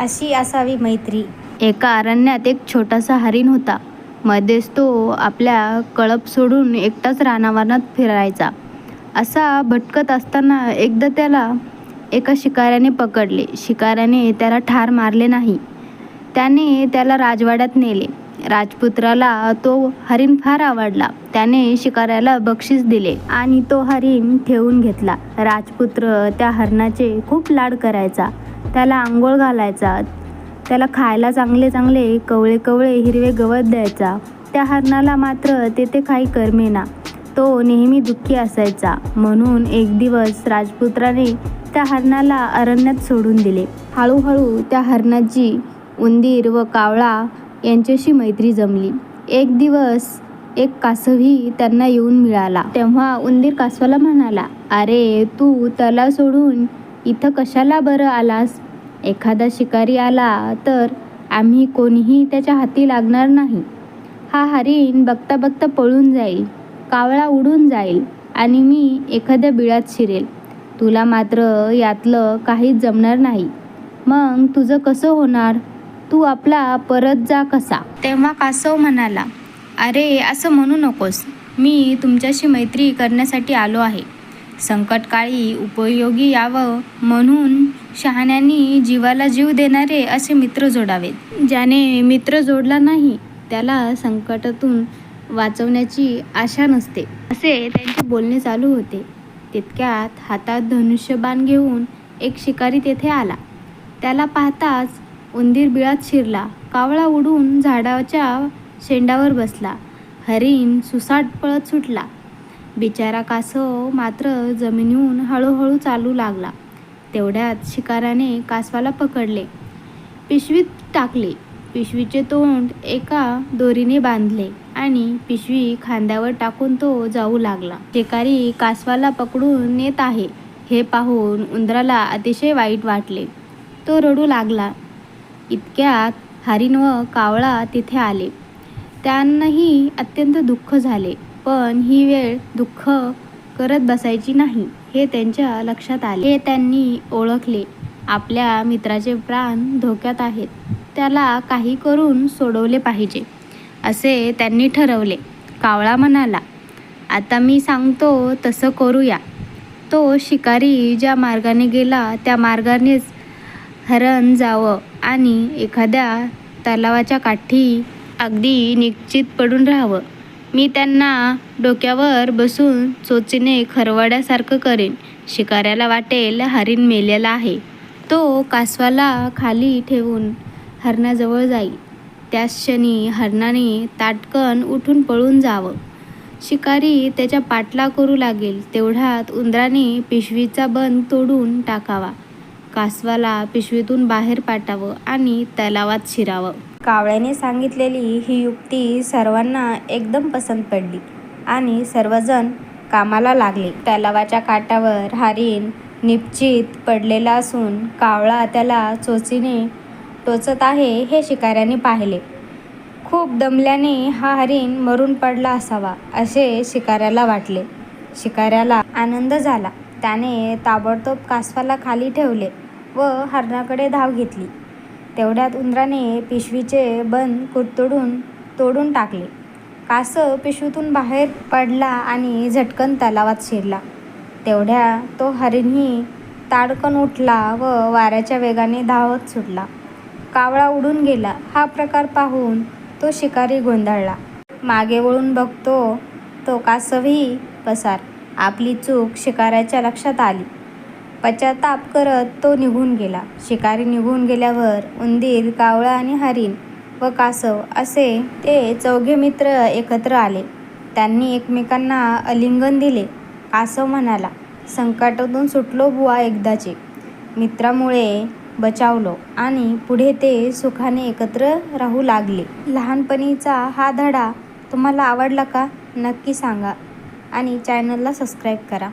अशी असावी मैत्री. एका अरण्यात एक छोटासा हरिण होता. मध्येच तो आपल्या कळप सोडून एकटाच रानावनात फिरायचा. असा भटकत असताना एकदा त्याला एका शिकाऱ्याने पकडले. शिकाऱ्याने त्याला ठार मारले नाही. त्याने त्याला राजवाड्यात नेले. राजपुत्राला तो हरिण फार आवडला. त्याने शिकाऱ्याला बक्षीस दिले आणि तो हरिण ठेवून घेतला. राजपुत्र त्या हरणाचे खूप लाड करायचा. त्याला आंघोळ घालायचा. त्याला खायला चांगले चांगले कवळे कवळे हिरवे गवत द्यायचा. त्या हरणाला मात्र तेथे काही करमेना. तो नेहमी दुःखी असायचा. म्हणून एक दिवस राजपुत्राने त्या हरणाला अरण्यात सोडून दिले. हळूहळू त्या हरणाची उंदीर व कावळा यांच्याशी मैत्री जमली. एक दिवस एक कासवही त्यांना येऊन मिळाला. तेव्हा उंदीर कासवाला म्हणाला अरे तू त्याला सोडून इथं कशाला बरं आलास? एखादा शिकारी आला तर आम्ही कोणीही त्याच्या हाती लागणार नाही. हा हरिण बघता बघता पळून जाईल कावळा उडून जाईल आणि मी एखाद्या बिळात शिरेल. तुला मात्र यातलं काहीच जमणार नाही. मग तुझं कसं होणार? तू आपला परत जा कसा? तेव्हा कासव म्हणाला अरे असं म्हणू नकोस. मी तुमच्याशी मैत्री करण्यासाठी आलो आहे. संकटकाळी उपयोगी यावं म्हणून शहाण्यांनी जीवाला जीव देणारे असे मित्र जोडावेत. ज्याने मित्र जोडला नाही त्याला संकटातून वाचवण्याची आशा नसते. असे त्यांचे बोलणे चालू होते. तितक्यात हातात धनुष्यबाण घेऊन एक शिकारी तेथे आला. त्याला पाहताच उंदीर बिळात शिरला कावळा उडून झाडाच्या शेंडावर बसला. हरिण सुसाट पळत सुटला. बिचारा कासव मात्र जमिनीहून हळूहळू चालू लागला. तेवढ्यात शिकाराने कासवाला पकडले. पिशवीत टाकले. पिशवीचे तोंड एका दोरीने बांधले आणि पिशवी खांद्यावर टाकून तो जाऊ लागला. शिकारी कासवाला पकडून नेत आहे. हे पाहून उंदराला अतिशय वाईट वाटले. तो रडू लागला. इतक्यात हरिण व कावळा तिथे आले. त्यांनाही अत्यंत दुःख झाले. पण ही वेळ दुःख करत बसायची नाही हे त्यांच्या लक्षात आले. हे त्यांनी ओळखले. आपल्या मित्राचे प्राण धोक्यात आहेत. त्याला काही करून सोडवले पाहिजे असे त्यांनी ठरवले. कावळा म्हणाला आता मी सांगतो तसं करूया. तो शिकारी ज्या मार्गाने गेला त्या मार्गानेच हरण जावं आणि एखाद्या तलावाच्या काठी अगदी निश्चित पडून राहावं. मी त्यांना डोक्यावर बसून चोचीने खरवड्यासारखं करेन. शिकाऱ्याला वाटेल हरिण मेलेला आहे. तो कासवाला खाली ठेवून हरणाजवळ जाईल. त्याच क्षणी हरणाने ताटकन उठून पळून जावं. शिकारी त्याच्या पाटला करू लागेल. तेवढ्यात उंदराने पिशवीचा बंद तोडून टाकावा. कासवाला पिशवीतून बाहेर पाठावं आणि तलावात शिरावं. कावळ्याने सांगितलेली ही युक्ती सर्वांना एकदम पसंत पडली आणि सर्वजण कामाला लागले. तलावाच्या काठावर हरिण निश्चित पडलेला असून कावळा त्याला चोचीने टोचत आहे हे शिकाऱ्याने पाहिले. खूप दमल्याने हा हरिण मरून पडला असावा असे शिकाऱ्याला वाटले. शिकाऱ्याला आनंद झाला. त्याने ताबडतोब कासवाला खाली ठेवले व हरणाकडे धाव घेतली. तेवढ्यात उंदराने पिशवीचे बंद कुरतडून तोडून टाकले. कासव पिशवीतून बाहेर पडला आणि झटकन तलावात शिरला. तेवढ्या तो हरिणही ताडकन उठला व वाऱ्याच्या वेगाने धावत सुटला. कावळा उडून गेला. हा प्रकार पाहून तो शिकारी गोंधळला. मागे वळून बघतो तो कासवही पसार. आपली चूक शिकाऱ्याच्या लक्षात आली. पश्चाताप करत तो निघून गेला. शिकारी निघून गेल्यावर उंदीर कावळा आणि हरिण व कासव असे ते चौघे मित्र एकत्र आले. त्यांनी एकमेकांना अलिंगन दिले. कासव म्हणाला संकटातून सुटलो बुवा एकदाचे. मित्रामुळे बचावलो आणि पुढे ते सुखाने एकत्र राहू लागले. लहानपणीचा हा धडा तुम्हाला आवडला का? नक्की सांगा आणि चॅनलला सबस्क्राईब करा.